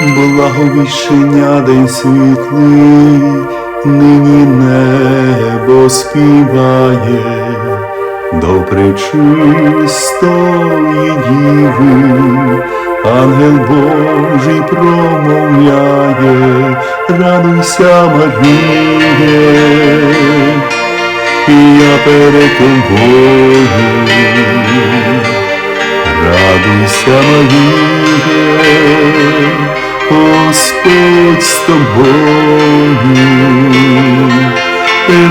Благовіщення день світлий, нині небо співає до пречистої діви, ангел Божий промовляє, радуйся, Маріє, і я перед тобою. Радуйся, Маріє, Господь з тобою,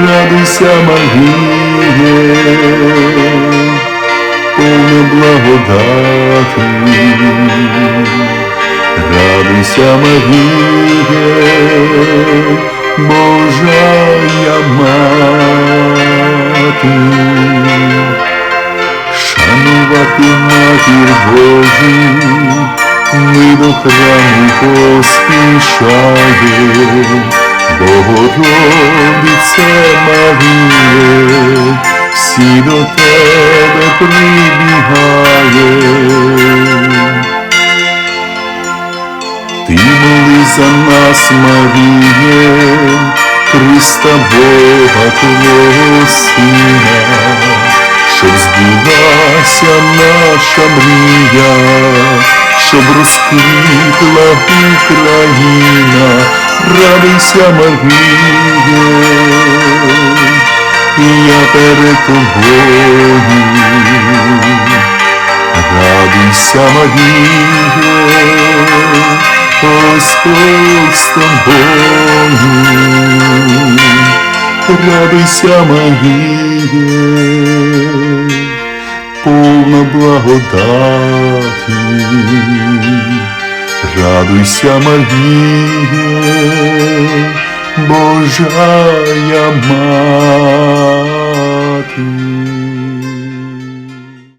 радуйся, Маріє, повна благодати, радуйся, Маріє, Божая мати. Шанувати матір Божу, ми до храму поспішаємо, Богородице Маріє, всі до тебе прибігаємо. Ти моли за нас, Маріє, Христа Бога Твого Сина, щоб збулася наша мрія, щоб розквітла Україна, радуйся, Маріє, я перед тобою. Радуйся, Маріє, Господь з тобою. Радуйся, Маріє, повна благодаті. Радуйся, Маріє, Божая мати.